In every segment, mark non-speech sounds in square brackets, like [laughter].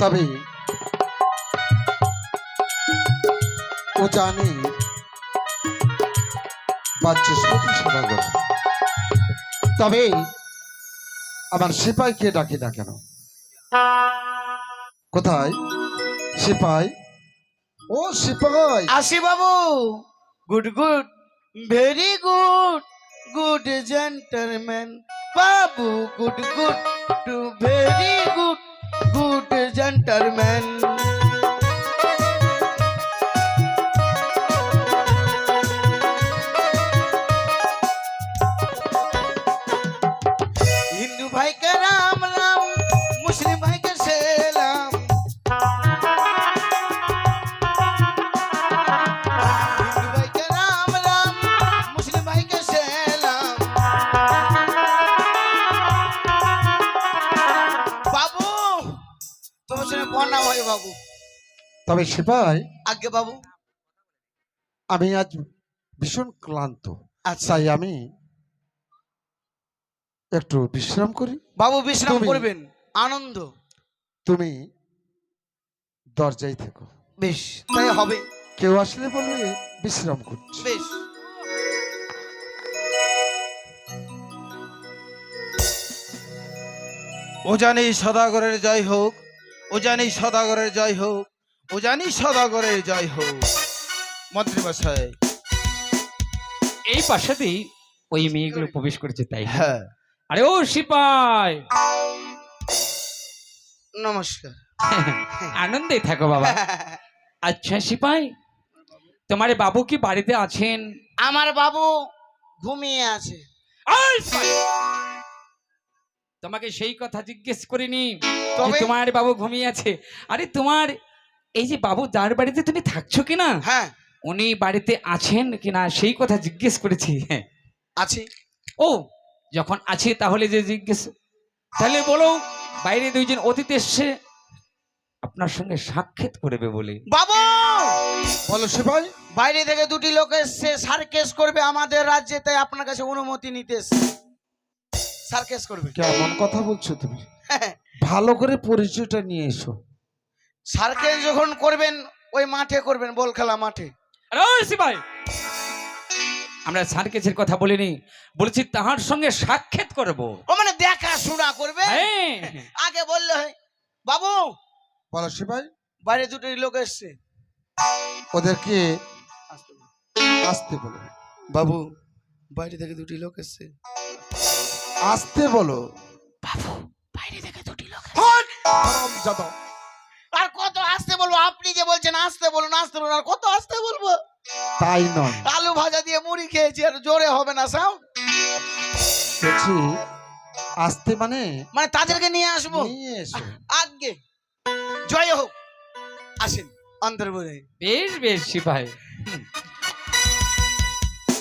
তবে ও জানে বাচস্পতি সদাগর তবে আমার সিপাইকে ডাকি না কেন? কোথায়? সিপাই ও সিপাই আসি বাবু! Good good, very good good gentleman. Babu, good good, to very good. Good বাবু। তবে সিপাই আগে বাবু। আমি আজ ভীষণ ক্লান্ত। আচ্ছা। তাই আমি একটু বিশ্রাম করি। বাবু বিশ্রাম তুমি- করবেন। আনন্দ। তুমি দরজায় থেকো। বেশ তাই হবে। কেউ আসলে বলবে বিশ্রাম করছি। বেশ। ও জানি সদাগরের জয় হোক ও জানি সদাগরের জয় হোক ও জানি সদাগরের জয় হোক। মন্ত্রীমশাই এই পাশাতেই ওই মেয়েগুলো প্রবেশ করেছে তাই হ্যাঁ। আরে ও সিপাই! নমস্কার। [laughs] আনন্দে থাকো বাবা। আচ্ছা সিপাই তোমার বাবু কি বাড়িতে আছেন? আমার বাবু ঘুমিয়ে আছে। তোমাকে সেই কথা জিজ্ঞেস করিনি। তবে তোমার বাবু ঘুমিয়ে আছে। আরে তোমার এই যে বাবু যার বাড়িতে তুমি থাকছো কিনা? হ্যাঁ। উনি বাড়িতে আছেন কিনা সেই কথা জিজ্ঞেস করেছি। হ্যাঁ আছে। ও যখন আছে তাহলে যে জিজ্ঞেস তাহলে বলো বাইরে দুইজন অতীত এসছে আপনার সঙ্গে সাক্ষাৎ করবে বলে। বাবু! বলো সিপাই বাইরে থেকে দুটি লোক এসছে সার্কেস করবে আমাদের রাজ্যে তাই আপনার কাছে অনুমতি নিতে এসছে। সার্কেস করবে। কেমন কথা বলছো তুমি? ভালো করে পরিচয়টা নিয়ে এসো। সার্কেস যখন করবেন ওই মাঠে করবেন বল খেলা মাঠে। আরে আমরা সার্কেসের কথা বলিনি বলেছি তাহার সঙ্গে সাক্ষাৎ করব। ও মানে দেখা শোনা করবে? হ্যাঁ। আগে বললে হয় বাবু! বলো সিপাই বাইরে দুটি লোক এসছে। ওদেরকে আসতে বলো। বাবু বাইরে থেকে দুটি লোক এসছে। আসতে বলো। বাবু বাইরে থেকে দুটি। আর কত আসতে বলব? আপনি যে বলছেন আসতে বলুন আসতে বলুন আর কত আসতে বলব? তাই নয়। আলু ভাজা দিয়ে মুড়ি খেয়েছি আর জোরে হবে না সাউন্ড বলছি আসতে মানে? মানে তাদেরকে নিয়ে আসব? নিয়ে এসো। আগে। জয় হোক। আসেন অন্তর বলে বেশ বেশ সিপাই হুম।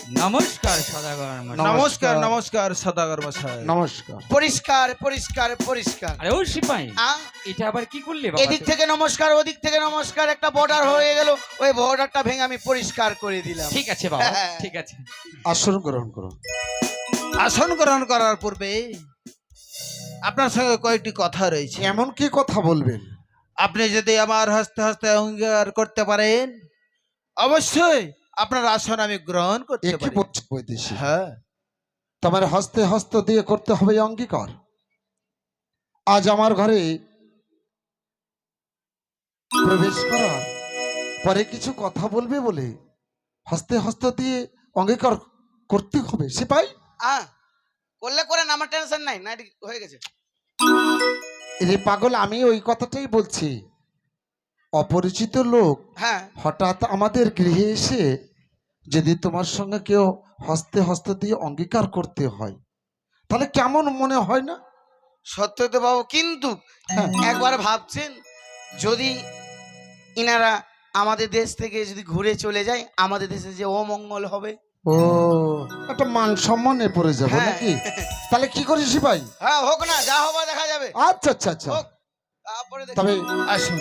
নমস্কার সদাগর। নমস্কার। নমস্কার সদাগর মশাই। নমস্কার। পরিষ্কার পরিষ্কার পরিষ্কার। আরে ও সিপাই এটা আবার কি করলে এদিক থেকে নমস্কার ওদিক থেকে নমস্কার একটা বর্ডার হয়ে গেল ওই বর্ডারটা ভেঙে আমি পরিষ্কার করে দিলাম। ঠিক আছে বাবা হ্যাঁ। ঠিক আছে। আসন গ্রহণ করো আসন গ্রহণ করার পূর্বে আপনার সঙ্গে কয়েকটি কথা রয়েছে। এমন কি কথা বলবেন? আপনি যদি আমার হস্তে হস্তে অঙ্গীকার করতে পারেন অবশ্যই। আপনার আসন আমি গ্রহণ করতে পারি। বলছে বৈদেশিক। হ্যাঁ। তোমার হস্তে হস্ত দিয়ে করতে হবে অঙ্গীকার। আজ আমার ঘরে প্রবেশ করার পরে কিছু কথা বলবে বলে হস্তে হস্ত দিয়ে অঙ্গীকার করতে হবে সিপাই। আ করলে করেন আমার টেনশন নাই না হয়ে গেছে। রে পাগল আমি ওই কথাটাই বলছি। অপরিচিত লোক হ্যাঁ। হঠাৎ আমাদের গৃহে এসে যদি তোমার সঙ্গে কেউ হস্তে হস্ত দিয়ে অঙ্গীকার করতে হয় তাহলে কেমন মনে হয় না? সত্য তো বাবু কিন্তু হ্যাঁ। একবার ভাবছেন যদি ইনারা আমাদের দেশ থেকে যদি ঘুরে চলে যায় আমাদের দেশে যে অমঙ্গল হবে? ও একটা মান সম্মানে পড়ে যাব হ্যাঁ। নাকি? তাহলে কি করিস ভাই হ্যাঁ হোক না যা হবে দেখা যাবে। আচ্ছা আচ্ছা আচ্ছা। তারপরে তবে আসুন।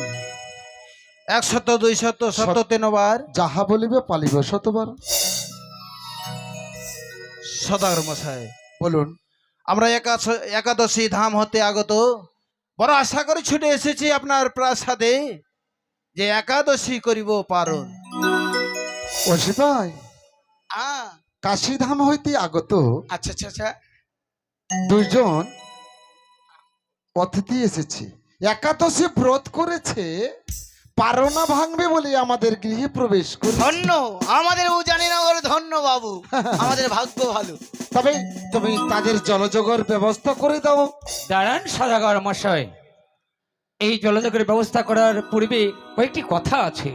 একশত দুই শত শত তিনবার। যাহা বলিবে পালিবে শতবার। সদাগর মশাই বলুন আমরা একাদশী ধাম হতে আগত। বড় আশা করে ছুটে এসেছি আপনার প্রাসাদে যে একাদশী করিব পারণ ও কাশীধাম হইতে আগত। আচ্ছা আচ্ছা আচ্ছা। দুইজন অতিথি এসেছে। একাদশী ব্রত করেছে পারনা ভাঙবে বলে আমাদের গৃহে প্রবেশ করে ধন্য আমাদের উজানিনগর ধন্য বাবু। [laughs] আমাদের ভাগ্য ভালো। তবে তুমি তাদের জলযোগের ব্যবস্থা করে দাও। দাঁড়ান সদাগর মশাই। এই জলযোগের ব্যবস্থা করার পূর্বে কয়েকটি কথা আছে।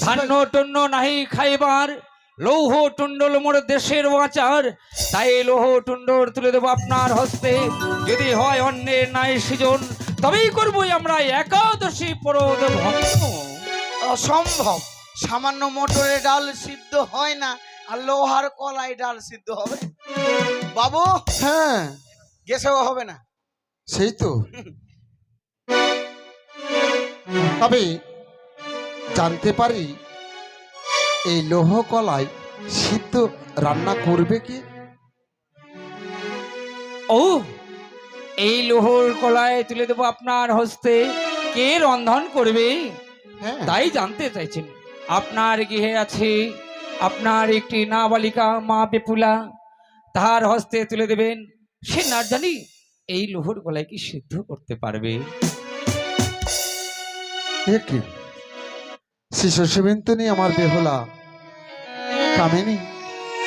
ধান্য টন্য নাহি খাইবার লৌহ টুন্ডল মোর দেশের বাঁচার তাই লৌহ টুন্ডর তুলে দেবো আপনার হস্তে। যদি হয় অন্যের নাই সৃজন তবেই করবোই আমরা একাদশী পরদ ভঙ্গ অসম্ভব। সামান্য মোটরে ডাল সিদ্ধ হয় না আর লোহার কলাই ডাল সিদ্ধ হবে। বাবু হ্যাঁ। গেছেও হবে না। সেই তো। [laughs] তবে জানতে পারি এই লোহ কলাই সিদ্ধ রান্না করবে কি? ও এই লোহর কলায় তুলে দেবো আপনার হস্তে। কে রন্ধন করবে? হ্যাঁ। তাই জানতে চাইছেন। আপনার গৃহে আছে আপনার একটি নাবালিকা মা বেপুলা। তাহার হস্তে তুলে দেবেন। সে না জানি এই লোহর গলায় কি সিদ্ধ করতে পারবে? শিশু সেবিন্তনী আমার বেহুলা। কামিনী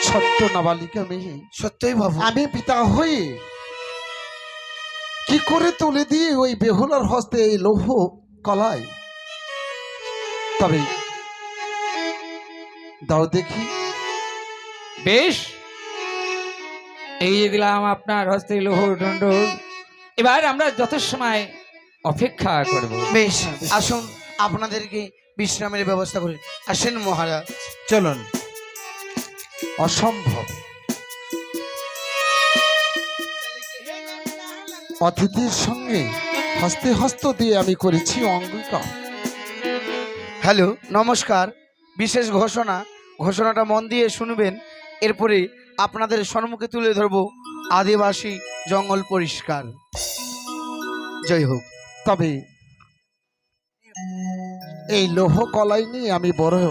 ছোট্ট নাবালিকা মেয়ে। সত্যই বাবু। আমি পিতা হয়ে কি করে তুলে দিয়ে ওই বেহুলার হস্তে এই লৌহ কলায়? তবে দাও দেখি। বেশ। এই যে দিলাম আপনার হস্তে লোহর দণ্ড। এবার আমরা যত সময় অপেক্ষা করব। বেশ। আসুন আপনাদেরকে বিশ্রামের ব্যবস্থা করি। আসেন মহারাজ চলুন। অসম্ভব। অতিথির সঙ্গে হস্তে হস্ত দিয়ে আমি করেছি অঙ্গীকার। হ্যালো নমস্কার। বিশেষ ঘোষণা ঘোষণাটা মন দিয়ে শুনবেন। এরপরে আপনাদের সম্মুখে তুলে ধরব আদিবাসী জঙ্গল পরিষ্কার। জয় হোক। তবে এই লোহ কলাই নিয়ে আমি বড়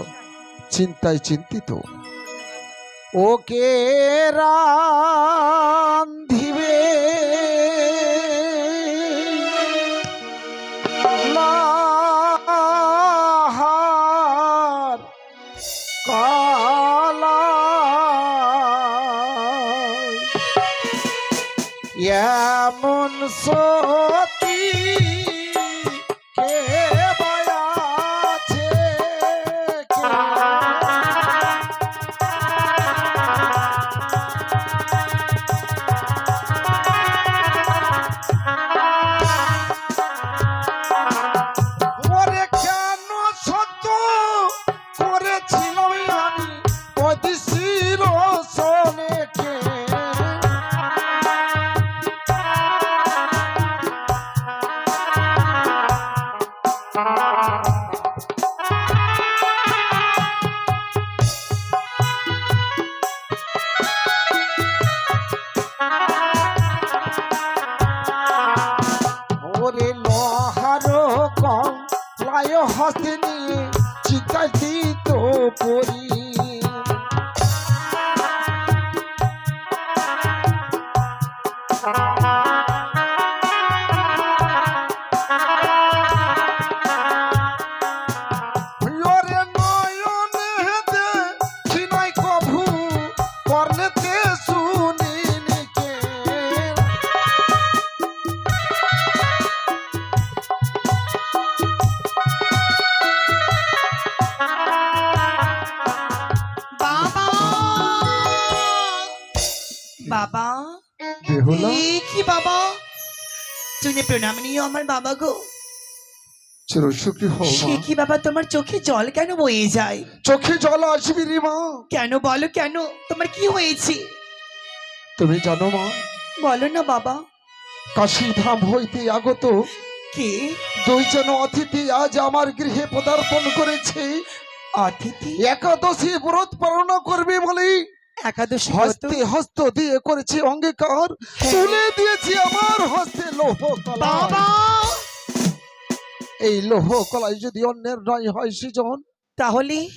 চিন্তায় চিন্তিত। ওকে রান্ধিবে এমন বেহুলা এই কি বাবা। তুমি প্রণাম নিও আমার বাবা গো। চিরসুখী হও সে কি বাবা তোমার চোখে জল কেন বয়ে যায়? চোখে জল আসবি রে মা। কেন বলো কেন? তোমার কি হয়েছে? তুমি জানো মা বলো না বাবা। কাশী ধাম হইতে আগত। কে? দুইজন অতিথি আজ আমার গৃহে পদার্পণ করেছে। অতিথি? একাদশী ব্রত পালন করবে বলে একাদশী? হস্তে হস্ত দিয়ে করেছে অঙ্গীকার। তুলে দিয়েছি আমার হস্তে লৌহ বাবা! এই লোহ কলাই যদি অন্যের নয় হয় সৃজন তাহলে?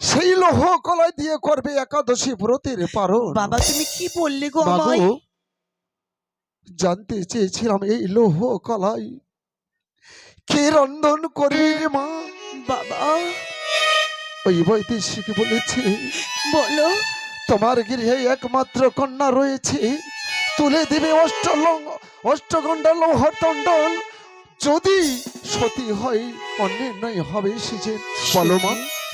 সেই লোহ কলাই দিয়ে করবে একাদশী ব্রতের পারণ। বাবা তুমি কি বললে গো আমায়? জানতে চেয়েছিলাম এই লোহ কলাই। কে রন্ধন করবে রে মা? বাবা! ওই বৈদেশিক বলেছে। বলো। তোমার গৃহে একমাত্র কন্যা রয়েছে। তুলে দেবে অষ্টলং অষ্টগণ্ডা লৌহর দণ্ডল যদি সতী হয় অন্যের নয় হবে সেজে বলো মা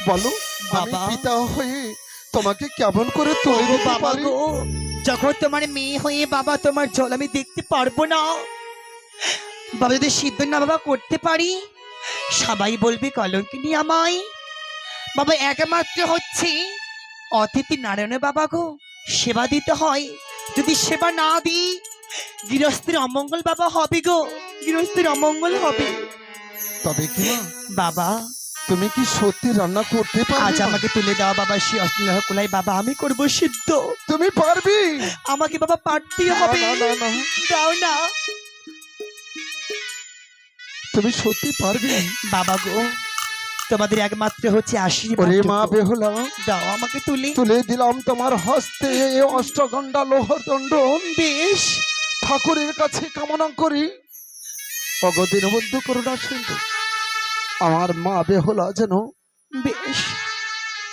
বলো বাবা। পিতা হয়ে তোমাকে কেমন করে তুলে দিতে বাবা পারি? যখন তোমার মেয়ে হয়ে বাবা তোমার জল আমি দেখতে পারব না। বাবা যদি সিদ্ধ না বাবা করতে পারি সবাই বলবে কলঙ্কিনী আমায়। বাবা একমাত্র হচ্ছে অতিথি নারায়ণের বাবা গো সেবা দিতে হয়। যদি সেবা না দিই গৃহস্থের অমঙ্গল বাবা হবে গো গৃহস্থের অমঙ্গল হবে। তবে কি মা? বাবা। তুমি কি সত্যি রান্না করতে আজ পারবে? মা? আমাকে তুলে দেওয়া বাবা সেই অশ্লীল কোলাই বাবা আমি করব সিদ্ধ। তুমি পারবি? আমাকে বাবা পারতেই না, হবে। না, না, না। দাও না। তুমি সত্যি পারবি? বাবা গো তোমাদের একমাত্র হচ্ছে আশীর্বাদ ওরে মা। বেহুলা দাও আমাকে তুলে। তুলে দিলাম তোমার হস্তে এই অষ্টগণ্ডা লোহর দণ্ডন বেশ ঠাকুরের কাছে কামনা করি। অগদিন বন্ধু করুণা সিন্ধু আমার মা বেহুলা যেন বেশ।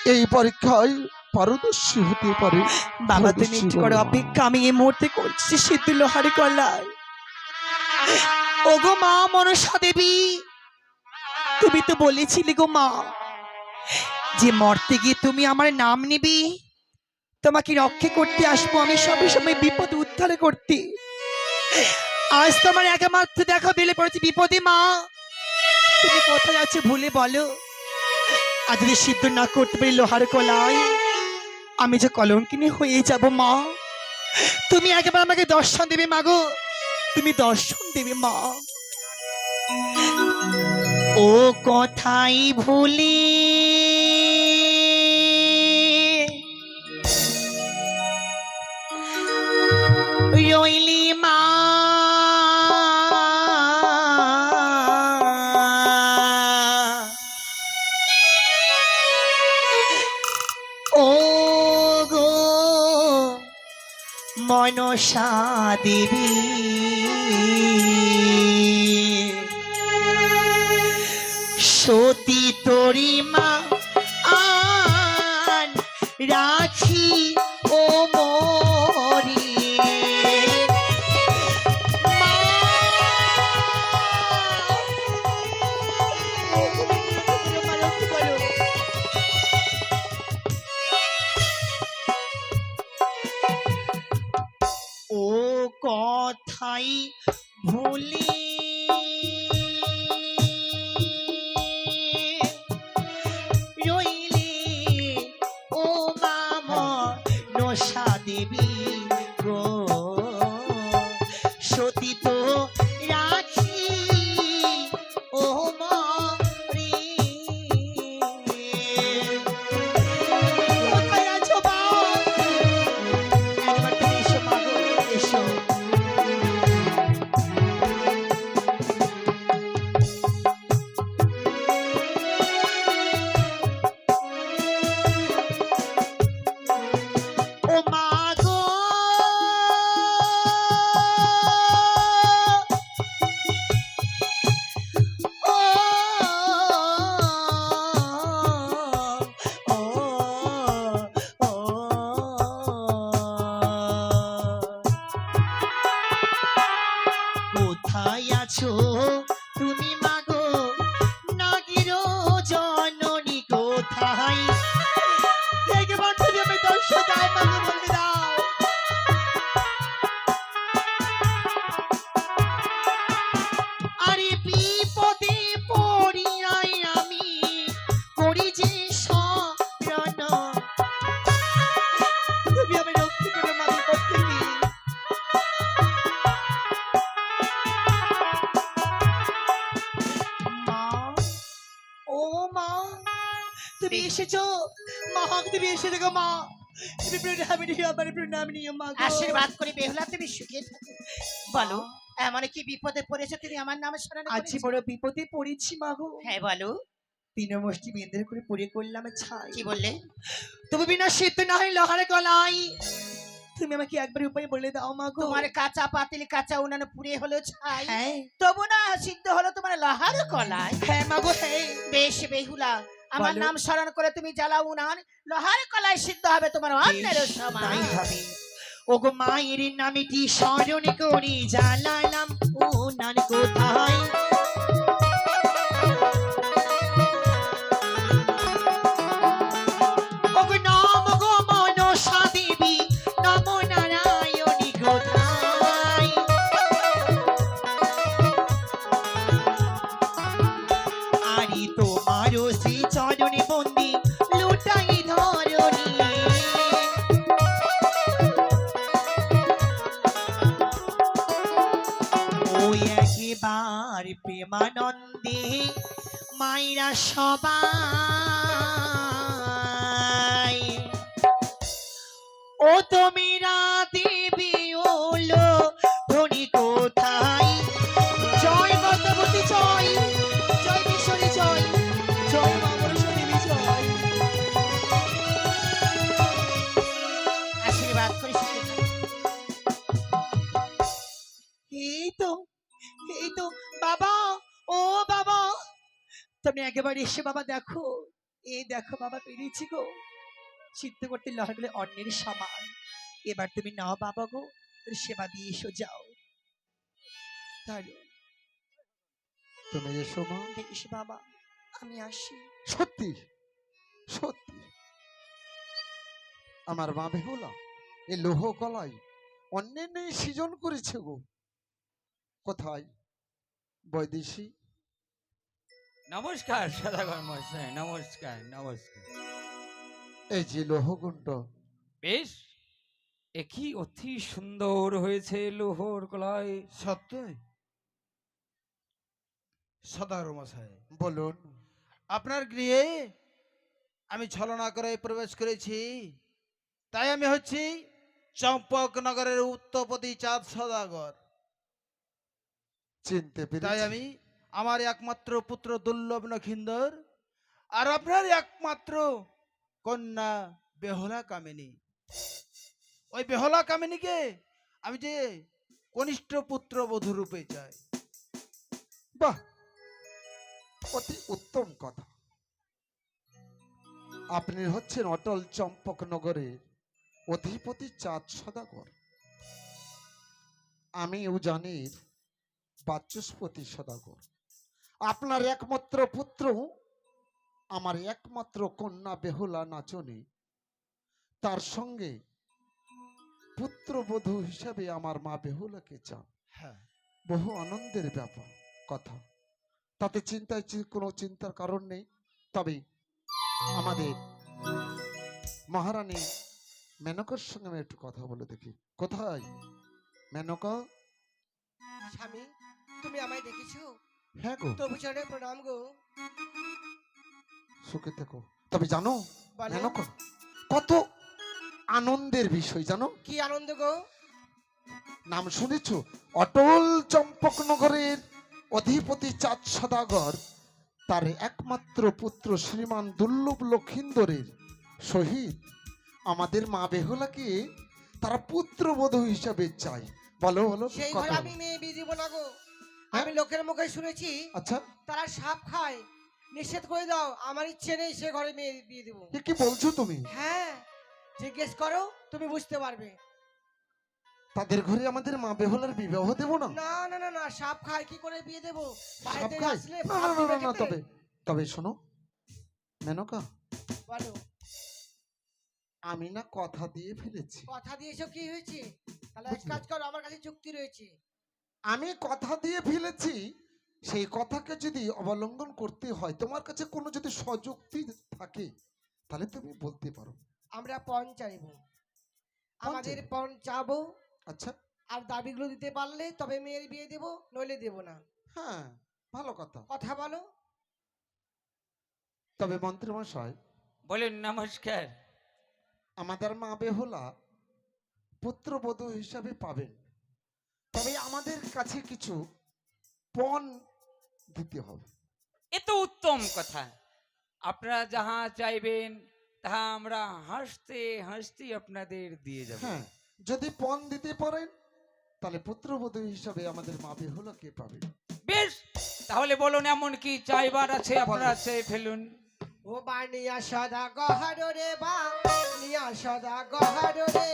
এই পরীক্ষায় পারদর্শী হতে পারে। বাবা তুমি একটু করে অপেক্ষা আমি এই মুহূর্তে করছি সিদ্ধ লোহার কলায় ওগো মা মনসা দেবী তুমি তো বলেছিলে গো মা, যে মরতে গিয়ে তুমি আমার নাম নিবি। তোমাকে রক্ষে করতে আসব আমি সবে সময় বিপদ উদ্ধার করতে। আজ তোমার একমাত্র দেখা দিলে পড়েছে বিপদে মা। তুমি কোথায় আছো ভুলে বলো। আজ যদি সিদ্ধ না করতে পারি লোহার কলায়, আমি যে কলঙ্কিনী হয়ে যাব মা। তুমি একবার আমাকে দর্শন দেবে মা গো। তুমি দর্শন দেবে মা। ও কথাই ভুলি। রইলি মা। ও গো মনসা দেবী। তরি আন রাখি। এসেছ? মা তুমি এসে দেখো মা। তুমি প্রণাম নিও আমার প্রণাম নিও মা আশীর্বাদ করি বেহুলা তুমি সুখে বলো এমন কি বিপদে পড়েছে? তুমি আমার নামে স্মরণ আজ বড় বিপদে পড়েছি মাগো হ্যাঁ বলো। তিন মুষ্টি বেঁধে করে পড়ে করলাম ছাই। কি বললে? তবু বিনা শীত না হয় লহারে গলাই। তুমি আমাকে একবার উপায় বলে দাও মাগো তোমার কাঁচা পাতিল কাঁচা উনানে পুড়ে হলো ছাই। হ্যাঁ। তবু না সিদ্ধ হলো তোমার লাহার কলাই হ্যাঁ মাগো হ্যাঁ। বেশ বেহুলা আমার নাম স্মরণ করে তুমি জ্বালাও উনান। লোহার কলায় সিদ্ধ হবে তোমার অন্যের সময় সমান। ওগো মায়ের নামিটি স্মরণ করি জানালাম ও মাইরা তুমি একেবারে এসে বাবা দেখো এই দেখো বাবা পেরেছি গো। সিদ্ধ করতে লহরগুলো অন্যের সমান। এবার তুমি নাও বাবা গো সেবা দিয়ে এসো যাও। দারুণ। তুমি এসো মা। বেশ বাবা আমি আসি। সত্যি সত্যি। আমার মা বেহুলা এই লোহ কলাই অন্যান্য সৃজন করেছে গো। কোথায়? বৈদেশী নমস্কার সদাগর মশাই নমস্কার নমস্কার। এই যে লোহগুণ্ড বেশ এ কি অতি সুন্দর হয়েছে লোহর কলায়। সত্যই? সদাগর মশাই বলুন আপনার গৃহে আমি ছলনা করে প্রবেশ করেছি তাই আমি হচ্ছি চম্পকনগরের উত্তপতি চাঁদ সদাগর। চিনতে তাই আমি আমার একমাত্র পুত্র দুর্লভ নখিন্দর আর আপনার একমাত্র কন্যা বেহলা কামিনী। ওই বেহলা কামিনীকে আমি যে কনিষ্ঠ পুত্র বধূ রূপে চাই। বাহ, অতি উত্তম কথা। আপনি হচ্ছেন অটল চম্পক নগরের অধিপতি চাঁদ সদাগর। আমি উজানির বাচস্পতি সদাগর। আপনার একমাত্র পুত্র আমার একমাত্র কন্যা বেহুলা নাচনে তার সঙ্গে পুত্রবধূ হিসাবে আমার মা বেহুলাকে চান। হ্যাঁ। বহু আনন্দের ব্যাপার কথা। তাতে চিন্তায় কোনো চিন্তার কারণ নেই। তবে আমাদের মহারানী মেনকার সঙ্গে আমি একটু কথা বলে দেখি। কোথায়? মেনকা? স্বামী তুমি আমায় দেখেছ? হ্যাঁ গো তবু প্রণাম গো সুখে থেকো তবে জানো মেনকা কত আনন্দের বিষয় জানো কি আনন্দ গো নাম শুনেছ অটল চম্পকনগরের অধিপতি চাঁদ সদাগর তার একমাত্র পুত্র শ্রীমান দুর্লভ লক্ষিন্দরের সহিত আমাদের মা বেহুলাকে তারা পুত্রবধূ হিসাবে চাই বলো বলো সেই ঘরে আমি মেয়ে বিয়ে দিব না গো? আমি লোকের মুখে শুনেছি আচ্ছা। তারা সাপ খায়। নিষেধ করে দাও আমার ইচ্ছে নেই সে ঘরে মেয়ে বিয়ে দিব। কি বলছো তুমি? হ্যাঁ জিজ্ঞেস করো তুমি বুঝতে পারবে। তাদের ঘরে আমাদের মা বেহুলার বিবাহ দেব না? না না না না সাপ খায় কি করে বিয়ে দেবো? সাপ খায়? না না না, না না তবে তবে শোনো মেনকা বলো। আমি না কথা দিয়ে ফেলেছি। কথা দিয়েছ কি হয়েছে? তাহলে এক কাজ করো আমার কাছে চুক্তি রয়েছে। আমি কথা দিয়ে ফেলেছি সেই কথাকে যদি অবলম্বন করতে হয় তোমার কাছে কোনো যদি সযুক্তি থাকে তাহলে তুমি বলতে পারো। আমরা পণ চাইব। আমাদের পণ চাবো। আচ্ছা। আর দাবিগুলো দিতে পারলে তবে মেয়ের বিয়ে দেবো নইলে দেবো না। হ্যাঁ ভালো কথা। কথা বলো। তবে মন্ত্রী মশাই বলেন নমস্কার। আমাদের মা বেহুলা পুত্রবধূ হিসাবে পাবেন। আমাদের কাছে কিছু পণ দিতে হবে। এ তো উত্তম কথা। আপনারা যাহা চাইবেন তাহা আমরা হাসতে হাসতে আপনাদের দিয়ে যাব। হ্যাঁ যদি পণ দিতে পারেন তাহলে পুত্রবধূ হিসাবে আমাদের মা বেহুলাকে পাবে? বেশ তাহলে বলুন এমন কি চাইবার আছে আপনারা চেয়ে ফেলুন। ও বা নিয়া সদা গহর রে বা নিয়া সদা গহর রে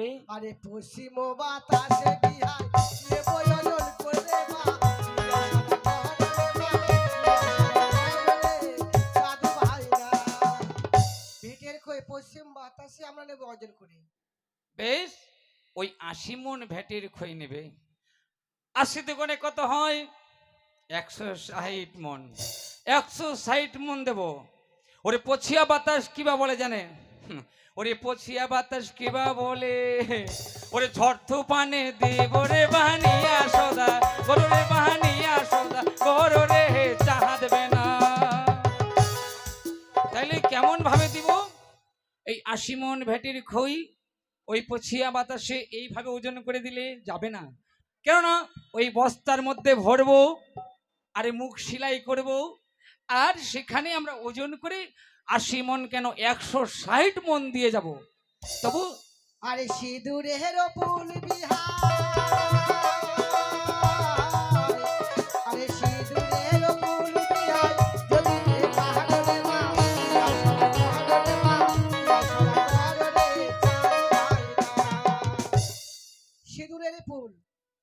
কীভাবে আরে পশ্চিম বাতাসে বিহার পশ্চিম বাতাসে আমরা নেব অর্জন করি। বেশ ওই আশি মন ভ্যাটের খই নেবে। আশি কত হয়? একশো ষাট মন। একশো ষাট মন দেব। ওরে পছিয়া বাতাস কিবা বলে জানে? ওরে পছিয়া বাতাস কিবা বলে? ওরে ঝড় তুফানে দেব রে বাহানিয়া সদা, গরু রে বাহানিয়া সদা, গরু রে চাহা দেবে না। তাইলে কেমন ভাবে দিব? এই আশি মন ভ্যাটির খই ওই পছিয়া বাতাসে এইভাবে ওজন করে দিলে যাবে না। কেননা ওই বস্তার মধ্যে ভরবো, আরে মুখ সেলাই করব, আর সেখানে আমরা ওজন করে আশি মন কেন একশো ষাট মন দিয়ে যাব? তবু আরে সিঁদুরের ফুল বিহার।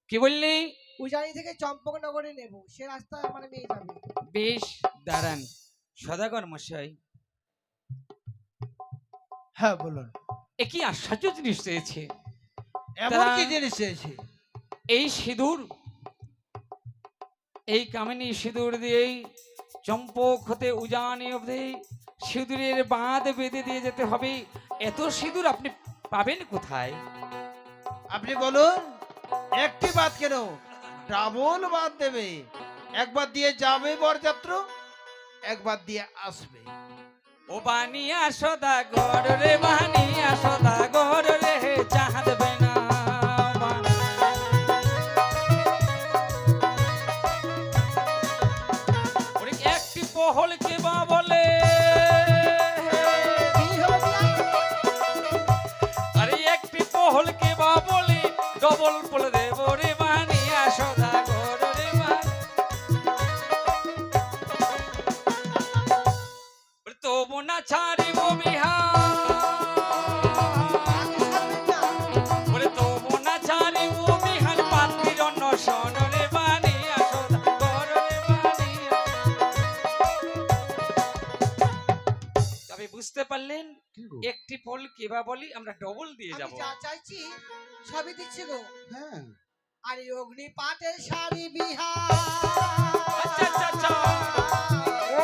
কি বললি? উজানি থেকে চম্পকনগরে নেব সে রাস্তা আমার মেয়ে যাবে। বেশ দাঁড়ান। সদাগর মশাই হ্যাঁ বলুন। এ কি আশ্চর্য জিনিস চেয়েছে এমন কি জিনিস চেয়েছে এই সিঁদুর এই কামিনী সিঁদুর দিয়েই চম্পক হতে উজানি অবধি সিঁদুরের বাঁধ বেঁধে দিয়ে যেতে হবে। এত সিঁদুর আপনি পাবেন কোথায়? আপনি বলুন একটি বাদ কেন? ডাবল বাদ দেবে। একবার দিয়ে যাবে বরযাত্র একবার দিয়ে আসবে। ও বানিয়া সদা গড় রে, বানিয়া সদা গড় রে চাহা দেবে না ওরে একটি পহল কে বা বলে? আরে একটি পহল কে বা বলে, ডবল বলে তবু না ছাড়িব বিহার। না। বলে তো মনা ছাড়ি ও বিহান পাত্রীর অন্য সনরে বানিয়া সদা কররে তবে বুঝতে পারলেন একটি ফল কেবা বলি আমরা ডবল দিয়ে যাব। যা চাইছি সবই দিচ্ছি গো। হ্যাঁ। আরে অগ্নিপাতের শাড়ি আচ্ছা আচ্ছা আচ্ছা। ও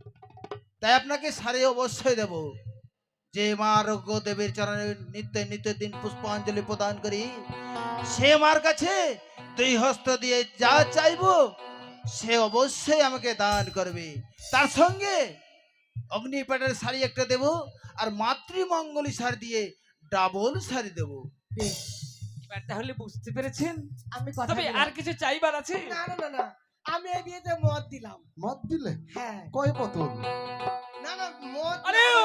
তাই আপনাকে শাড়ি অবশ্যই দেব। যে মা আরোগ্য দেবীর চরণে নিত্য নিত্য দিন পুষ্পাঞ্জলি প্রদান করি সে মার কাছে দুই হস্ত দিয়ে যা চাইব সে অবশ্যই আমাকে দান করবে। তার সঙ্গে অগ্নিপাটের শাড়ি একটা দেব আর মাতৃমঙ্গলী শাড়ি দিয়ে ডাবল শাড়ি দেব। এবার তাহলে বুঝতে পেরেছেন? আমি কথা আর কিছু চাইবার আছে? না না না। আমি এই বিয়েতে মত দিলাম। মত দিলে? হ্যাঁ। কয় বোতল? না না মত আরে ও!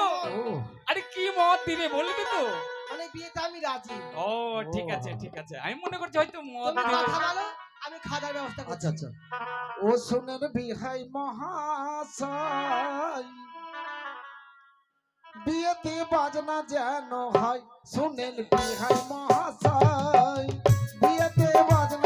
দিনে বলবে তো? মানে বিয়েতে আমি রাজি। ও ঠিক আছে ঠিক আছে। আমি মনে করছি হয়তো মদ দিবে। কথা বলো আমি খাওয়ার ব্যবস্থা আচ্ছা আচ্ছা। ও শোনেন বিহাই মহাশয় বিয়েতে বাজনা যেন হয় শুনেন বিহাই মহাশয় বিয়েতে বাজনা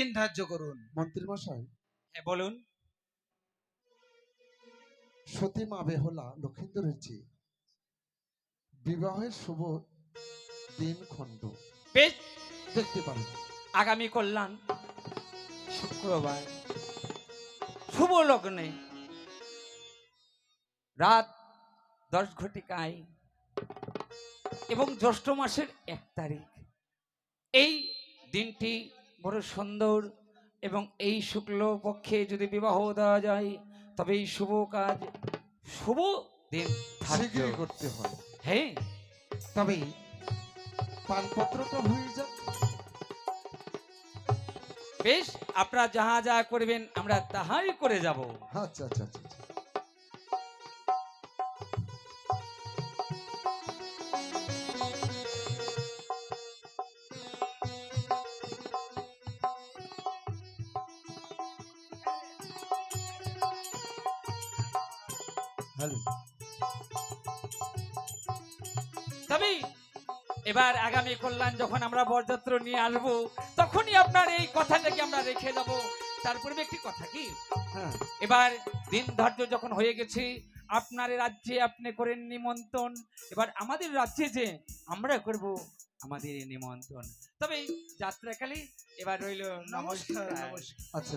দিন ধার্য করুন। মন্ত্রী মশাই হ্যাঁ, বলুন। সতী মা বেহলা লক্ষিন্দরের চেয়ে বিবাহের শুভ দিন খণ্ড। বেশ। দেখতে পারেন। আগামী কল্যাণ শুক্রবার। শুভ লগ্নে রাত দশ ঘটিকায় এবং জ্যৈষ্ঠ মাসের এক তারিখ। এই দিনটি বড় সুন্দর এবং এই শুক্ল পক্ষে যদি বিবাহ দেওয়া যায় তবে এই শুভ কাজ শুভ দিন। করতে হয়। হ্যাঁ। তবে পানপত্র তো হয়ে যাক। বেশ আপনারা যাহা যা করবেন আমরা তাহাই করে যাব। আচ্ছা আচ্ছা আচ্ছা। আগামী কল্যাণ যখন আমরা বরযাত্র নিয়ে আসব তখনই আপনার এই কথাটাকে আমরা রেখে যাব তার পূর্বে একটি কথা কি? হ্যাঁ। এবার দিন ধার্য যখন হয়ে গেছে আপনার রাজ্যে আপনি করেন নিমন্ত্রণ। এবার আমাদের রাজ্যে যে আমরা করব আমাদের নিমন্ত্রণ। তবে যাত্রাকালে এবার রইল নমস্কার। আচ্ছা আচ্ছা।